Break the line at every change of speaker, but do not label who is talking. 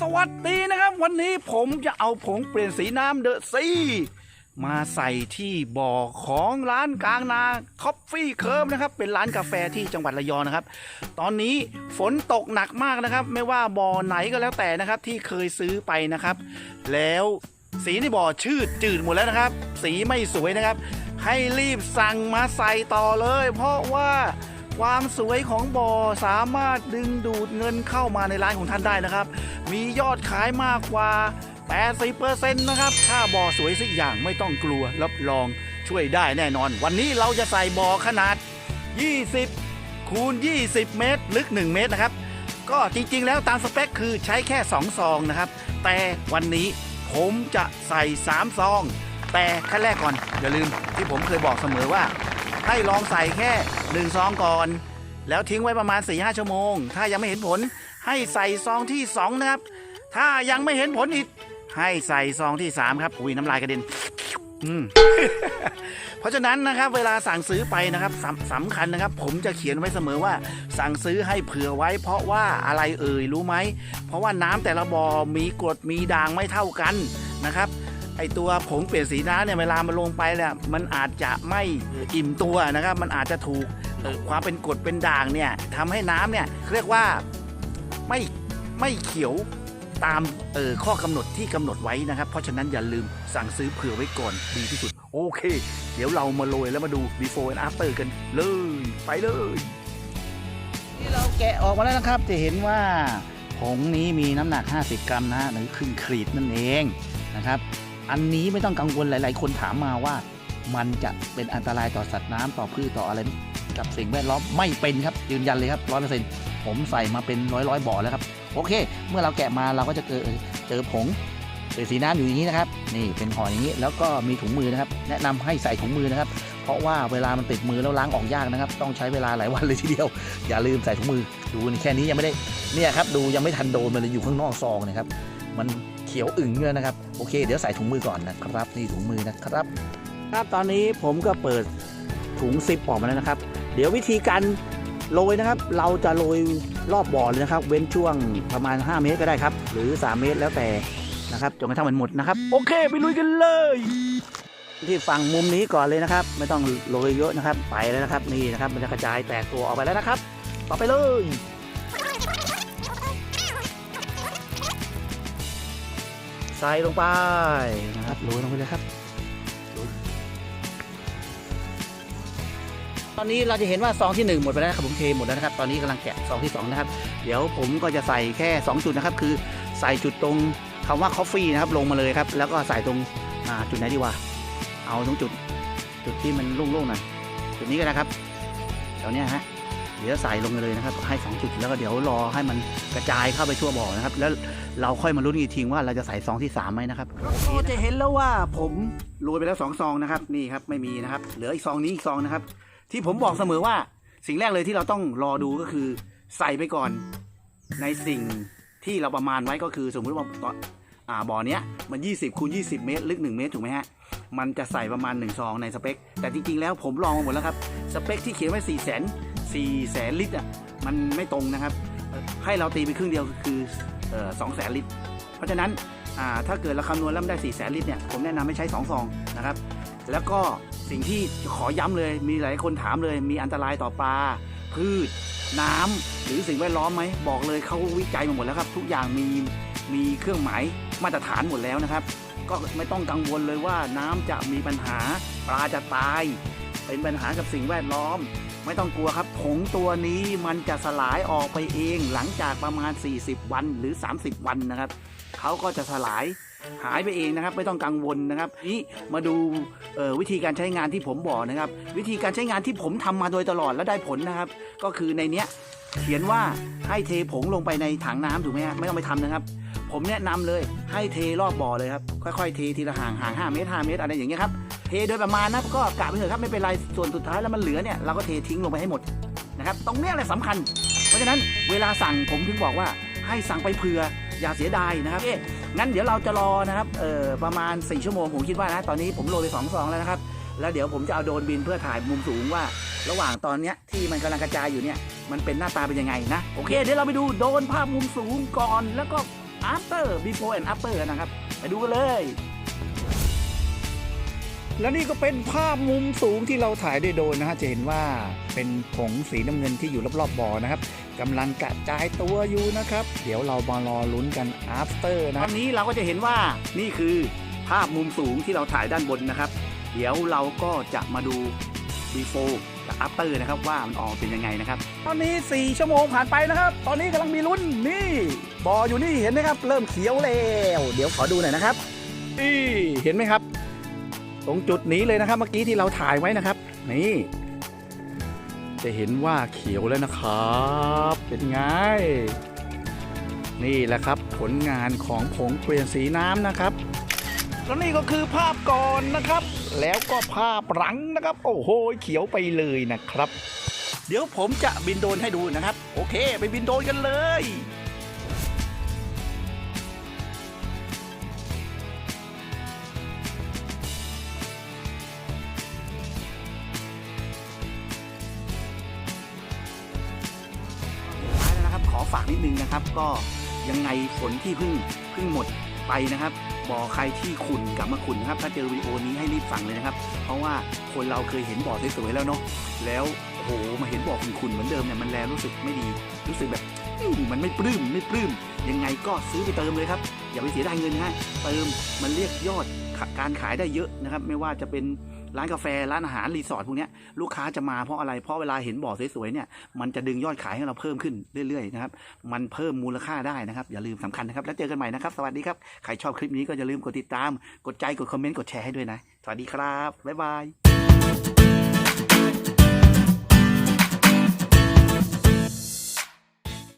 สวัสดีนะครับ วันนี้ผมจะเอาผงเปลี่ยนสีน้ำเดอะซีมาใส่ที่บ่อของร้านกลางนาคอฟฟี่เคิร์มนะครับ เป็นร้านกาแฟที่จังหวัดระยองนะครับ ตอนนี้ฝนตกหนักมากนะครับ ไม่ว่าบ่อไหนก็แล้วแต่นะครับ ที่เคยซื้อไปนะครับ แล้วสีในบ่อชืดจืดหมดแล้วนะครับ สีไม่สวยนะครับ ให้รีบสั่งมาใส่ต่อเลย เพราะว่า ความสวยของบ่อสามารถดึงดูดเงินเข้ามาในร้านของท่านได้นะครับ มียอดขายมากกว่า 80%นะครับ ถ้าบ่อสวยสักอย่างไม่ต้องกลัวรับรองช่วยได้แน่นอน วันนี้เราจะใส่บ่อขนาด 20 คูณ 20 เมตร ลึก 1 เมตรนะครับ ก็จริงๆ แล้วตามสเปคคือใช้แค่ 2 ซองนะครับ แต่วันนี้ผมจะใส่ 3 ซอง แต่ขั้นแรกก่อนอย่าลืมที่ผมเคยบอกเสมอว่า ให้ลองใส่แค่1ซองก่อน แล้วทิ้งไว้ประมาณ4-5ชั่วโมง ถ้ายังไม่เห็นผลให้ใส่ซองที่ 2 นะครับ ถ้ายังไม่เห็นผลอีก ให้ใส่ซองที่ 3 ครับอุ้ยน้ำลายกระเด็นเพราะฉะนั้นนะครับเวลาสั่งซื้อไปนะครับสำสำคัญนะครับ ผมจะเขียนไว้เสมอว่า สั่งซื้อให้เผื่อไว้ เพราะว่าอะไรเอ่ยรู้ไหม เพราะว่าน้ำแต่ละบ่อมีกรดมีด่างไม่เท่ากันนะครับ ไอตัวผงเปลี่ยนสีน้ำเนี่ยเวลามันลงไปเนี่ยมันอาจจะไม่อิ่มตัวนะครับ มันอาจจะถูกความเป็นกรดเป็นด่างเนี่ยทำให้น้ำเนี่ยเรียกว่าไม่ไม่เขียวตามเออข้อกำหนดที่กำหนดไว้นะครับ เพราะฉะนั้นอย่าลืมสั่งซื้อเผื่อไว้ก่อนดีที่สุด โอเค เดี๋ยวเรามาโรยแล้วมาดู before and after กันเลย ไปเลยนี่เราแกะออกมาแล้วนะครับ จะเห็นว่าผงนี้มีน้ำหนัก 50 กรัมนะฮะหรือครึ่งขีดนั่นเองนะครับ อันนี้ไม่ต้องกังวลหลาย ๆ คนถามมาว่า มันจะเป็นอันตรายต่อสัตว์น้ำต่อพืชต่ออะไรกับสิ่งแวดล้อมไม่เป็นครับยืนยันเลยครับร้อยเปอร์เซ็นต์ผมใส่มาเป็นร้อยร้อยๆบ่อแล้วครับโอเค เมื่อเราแกะมาเราก็จะเจอเจอผงเป็นสีน้ำอยู่อย่างนี้นะครับนี่เป็นห่ออย่างนี้แล้วก็มีถุงมือนะครับ แนะนำให้ใส่ถุงมือนะครับ เพราะว่าเวลามันติดมือแล้วล้างออกยากนะครับ ต้องใช้เวลาหลายวันเลยทีเดียว อย่าลืมใส่ถุงมือดูนี่แค่นี้ยังไม่ได้เนี่ยครับดูยังไม่ทันโดนมันเลยอยู่ข้างนอกซองนะครับ มัน เขียวอึ่งเลยนะครับ โอเค เดี๋ยวใส่ถุงมือก่อนนะครับ นี่ถุงมือนะครับ ครับตอนนี้ผมก็เปิดถุงซิปออกมาแล้วนะครับ เดี๋ยววิธีการโรยนะครับ เราจะโรยรอบบ่อเลยนะครับ เว้นช่วงประมาณ 5 เมตรก็ได้ครับ หรือ 3 เมตรแล้วแต่นะครับจนกระทั่งมันหมดนะครับ โอเคไปลุยกันเลย ที่ฝั่งมุมนี้ก่อนเลยนะครับ ไม่ต้องโรยเยอะนะครับ ไปแล้วนะครับ นี่นะครับ มันจะกระจายแตกตัวออกไปแล้วนะครับ ต่อไปเลย ใส่ลงไปนะครับโรยลงไปเลยครับ ตอนนี้เราจะเห็นว่าซองที่ 1 หมดไปแล้วครับผมเทหมดแล้วนะครับ ตอนนี้กำลังแกะซองที่ 2 นะครับ เดี๋ยวผมก็จะใส่แค่ 2 จุดนะครับ คือใส่จุดตรงคำว่า coffee นะครับลงมาเลยครับ แล้วก็ใส่ตรงจุดไหนดีวะเอาตรงจุดจุดที่มันโล่งๆหน่อยจุดนี้ก็ได้ครับแถวนี้ฮะ เดี๋ยวใส่ลงไปเลยนะครับ ให้ 2 จุดแล้วก็เดี๋ยวรอให้มันกระจายเข้าไปทั่วบ่อนะครับ แล้วเราค่อยมาลุ้นอีกทีว่าเราจะใส่ซองที่3ไหมนะครับก็จะเห็นแล้วว่าผมโรยไปแล้ว2ซองนะครับนี่ครับไม่มีนะครับ เหลืออีกซองนี้อีกซองนะครับ ที่ผมบอกเสมอว่าสิ่งแรกเลยที่เราต้องรอดูก็คือใส่ไปก่อนในสิ่งที่เราประมาณไว้ก็คือสมมุติว่าตอนอ่าบ่อเนี้ยมัน 20คูณ20 เมตร ลึก 1 เมตร ถูกไหมฮะ มันจะใส่ประมาณ1ซองในสเปค แต่จริง ๆ แล้วผมลองมาหมดแล้วครับ สเปคที่เขียนไว้4 0 0 0 0 4แสนลิตรอะมันไม่ตรงนะครับ ให้เราตีไปครึ่งเดียวคือสองแสนลิตร เพราะฉะนั้นถ้าเกิดเราคำนวณแล้วมันได้4แสนลิตรเนี่ยผมแนะนำให้ใช้2ซองนะครับ แล้วก็สิ่งที่ขอย้ำเลยมีหลายคนถามเลย มีอันตรายต่อปลาพืช น้ำหรือสิ่งแวดล้อมไหมบอกเลยเขาวิจัยมาหมดแล้วครับ ทุกอย่างมีมีเครื่องหมายมาตรฐานหมดแล้วนะครับ ก็ไม่ต้องกังวลเลยว่าน้ำจะมีปัญหาปลาจะตาย เป็นปัญหากับสิ่งแวดล้อม ไม่ต้องกลัวครับผงตัวนี้มันจะสลายออกไปเองหลังจากประมาณ 40 วันหรือ 30 วันนะครับเขาก็จะสลายหายไปเองนะครับ ไม่ต้องกังวลนะครับนี่มาดูวิธีการใช้งานที่ผมบอกนะครับ วิธีการใช้งานที่ผมทำมาโดยตลอดและได้ผลนะครับ ก็คือในเนี้ยเขียนว่าให้เทผงลงไปในถังน้ำถูกไหมฮะไม่ต้องไปทำนะครับ ผมแนะนำเลยให้เทรอบบ่อเลยครับค่อยๆเททีละห่างห่าง5เมตร5เมตรอะไรอย่างเงี้ยครับ เทโดยประมาณนะก็กะไปเถอะครับไม่เป็นไรส่วนสุดท้ายแล้วมันเหลือเนี่ยเราก็เททิ้งลงไปให้หมดนะครับตรงเนี้ยแหละสำคัญ เพราะฉะนั้นเวลาสั่งผมถึงบอกว่าให้สั่งไปเผื่ออย่าเสียดายนะครับเอ๊ะงั้นเดี๋ยวเราจะรอนะครับเอ่อประมาณ 4 ชั่วโมงผมคิดว่านะตอนนี้ผมโรยไป2ซองแล้วนะครับแล้วเดี๋ยวผมจะเอาโดรนบินเพื่อถ่ายมุมสูงว่า ระหว่างตอนเนี้ยที่มันกำลังกระจายอยู่เนี่ยมันเป็นหน้าตาเป็นยังไงนะโอเคเดี๋ยวเราไปดูโดรนภาพมุมสูงก่อนแล้วก็ after before and after นะครับไปดูกันเลย และนี่ก็เป็นภาพมุมสูงที่เราถ่ายด้วยโดรนนะฮะจะเห็นว่าเป็นผงสีน้ำเงินที่อยู่รอบๆบ่อนะครับกำลังกระจายตัวอยู่นะครับ เดี๋ยวเรามารอลุ้นกัน after นะตอนนี้เราก็จะเห็นว่านี่คือภาพมุมสูงที่เราถ่ายด้านบนนะครับ เดี๋ยวเราก็จะมาดู before กับ after นะครับว่ามันออกเป็นยังไงนะครับ ตอนนี้ 4 ชั่วโมงผ่านไปนะครับ ตอนนี้กำลังมีลุ้นนี่บ่ออยู่นี่เห็นไหมครับ เริ่มเขียวแล้ว เดี๋ยวขอดูหน่อยนะครับนี่เห็นไหมครับ ตรงจุดนี้เลยนะครับเมื่อกี้ที่เราถ่ายไว้นะครับ นี่ จะเห็นว่าเขียวแล้วนะครับ เป็นไง นี่แหละครับผลงานของผงเปลี่ยนสีน้ำนะครับแล้วนี่ก็คือภาพก่อนนะครับ แล้วก็ภาพหลังนะครับ โอ้โห เขียวไปเลยนะครับ เดี๋ยวผมจะบินโดรนให้ดูนะครับ โอเค ไปบินโดรนกันเลย ฝากนิดนึงนะครับ ก็ยังไงฝนที่เพิ่งเพิ่งหมดไปนะครับบ่อใครที่ขุนกลับมาขุนนะครับ ถ้าเจอวิดีโอนี้ให้รีบสั่งเลยนะครับ เพราะว่าคนเราเคยเห็นบ่อสวยๆแล้วเนาะแล้วโอ้โหมาเห็นบ่อขุนๆเหมือนเดิมเนี่ยมันแล้วรู้สึกไม่ดี รู้สึกแบบมันไม่ปลื้มไม่ปลื้มยังไงก็ซื้อไปเติมเลยครับ อย่าไปเสียดายเงินนะฮะเติมมันเรียกยอดการขายได้เยอะนะครับ ไม่ว่าจะเป็น ร้านกาแฟร้านอาหารรีสอร์ทพวกนี้ลูกค้าจะมาเพราะอะไรเพราะเวลาเห็นบ่อสวยๆเนี่ยมันจะดึงยอดขายให้เราเพิ่มขึ้นเรื่อยๆนะครับมันเพิ่มมูลค่าได้นะครับอย่าลืมสำคัญนะครับแล้วเจอกันใหม่นะครับสวัสดีครับใครชอบคลิปนี้ก็อย่าลืมกดติดตาม กดใจกดคอมเมนต์กดแชร์ให้ด้วยนะ สวัสดีครับบ๊ายบาย